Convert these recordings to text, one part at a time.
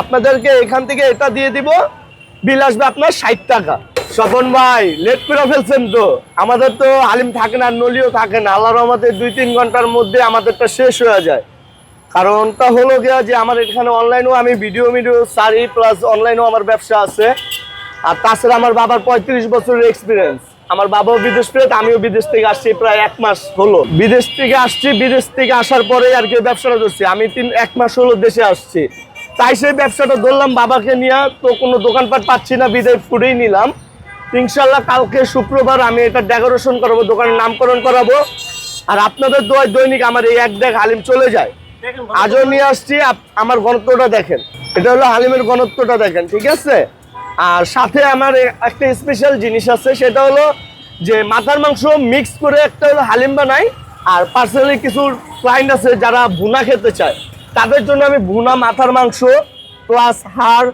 আপনাদেরকে এখান থেকে এটা দিয়ে দিব। বিল আসবে আপনার ষাট টাকা। স্বপন ভাই লেট করে ফেলছেন তো। আমাদের তো আলিম থাকে না, নলিও থাকে না। আল্লাহর রহমতে দুই তিন ঘণ্টার মধ্যে আমাদেরটা শেষ হয়ে যায়। কারণটা হলো গিয়া যে আমার এখানে অনলাইনেও আমি ভিডিও ভিডিও সারি প্লাস অনলাইনেও আমার ব্যবসা আছে। আর তাছাড়া আমার বাবার পঁয়ত্রিশ বছরের এক্সপিরিয়েন্স আমার বাবাও বিদেশ পেয়ে আমিও বিদেশ থেকে আসছি প্রায় এক মাস হলো। বিদেশ থেকে আসছি, বিদেশ থেকে আসার পরে আর কি ব্যবসাটা ধরছি। আমি তিন, এক মাস হলো দেশে আসছি। তাই সেই ব্যবসাটা ধরলাম বাবাকে নিয়ে। তো কোনো দোকানপাট পাচ্ছি না বিদায় ফুটেই নিলাম। ইনশাল্লাহ কালকে শুক্রবার আমি এটা ডেকোরেশন করাবো দোকানের নামকরণ করাবো। আর আপনাদের দোয়ায় দৈনিক আমার এই এক দেখ হালিম চলে যায়। আজও নিয়ে আসছি আমার ঘনত্বটা দেখেন। এটা হলো হালিমের ঘনত্বটা দেখেন ঠিক আছে? আর সাথে আমার একটা স্পেশাল জিনিস আছে সেটা হলো যে মাথার মাংস মিক্স করে একটা হলো হালিম বানাই আর পার্সোনালি কিছু ক্লায়েন্ট আছে যারা ভুনা খেতে চায়। তাদের জন্য আমি ভুনা মাথার মাংস প্লাস হাড়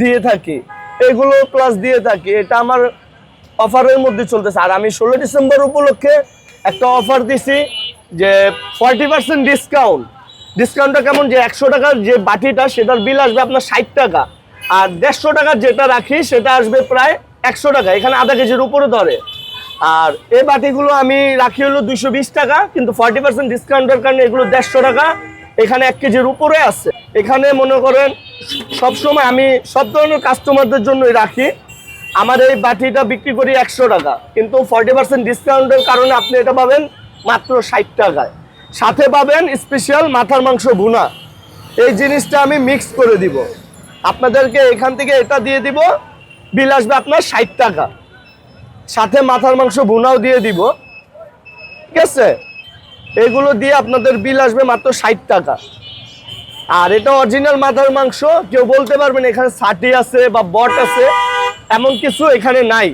দিয়ে থাকি। এগুলো প্লাস দিয়ে থাকি। এটা আমার অফারের মধ্যে চলতেছে। আর আমি ষোলো ডিসেম্বর উপলক্ষে একটা অফার দিছি যে ফর্টি পার্সেন্ট ডিসকাউন্ট ডিসকাউন্টটা কেমন? যে একশো টাকার যে বাটিটা, সেটার বিল আসবে আপনার ষাট টাকা। আর দেড়শো টাকার যেটা রাখি, সেটা আসবে প্রায় একশো টাকা। এখানে আধা কেজির উপরে ধরে। আর এই বাটিগুলো আমি রাখি হলো দুশো টাকা, কিন্তু ফর্টি পার্সেন্ট ডিসকাউন্টের কারণে এগুলো দেড়শো টাকা। এখানে এক কেজির উপরে আছে। এখানে মনে করেন সবসময় আমি সব ধরনের কাস্টমারদের জন্যই রাখি। আমার এই বাটিটা বিক্রি করি একশো টাকা। কিন্তু ফর্টি পার্সেন্ট ডিসকাউন্টের কারণে আপনি এটা পাবেন মাত্র ষাট টাকায়। সাথে পাবেন স্পেশাল মাথার মাংস ভুনা। এই জিনিসটা আমি মিক্স করে দিব। আপনাদেরকে এখান থেকে এটা দিয়ে দিব, বিল আসবে আপনার ষাট টাকা। সাথে মাথার মাংস ভুনাও দিয়ে দিব। ঠিক আছে? এগুলো দিয়ে আপনাদের বিল আসবে মাত্র ষাট টাকা। আর এটা অরিজিনাল মাথার মাংস, কেউ বলতে পারবেন এখানে সাটি আছে বা বট আছে, এমন কিছু এখানে নাই।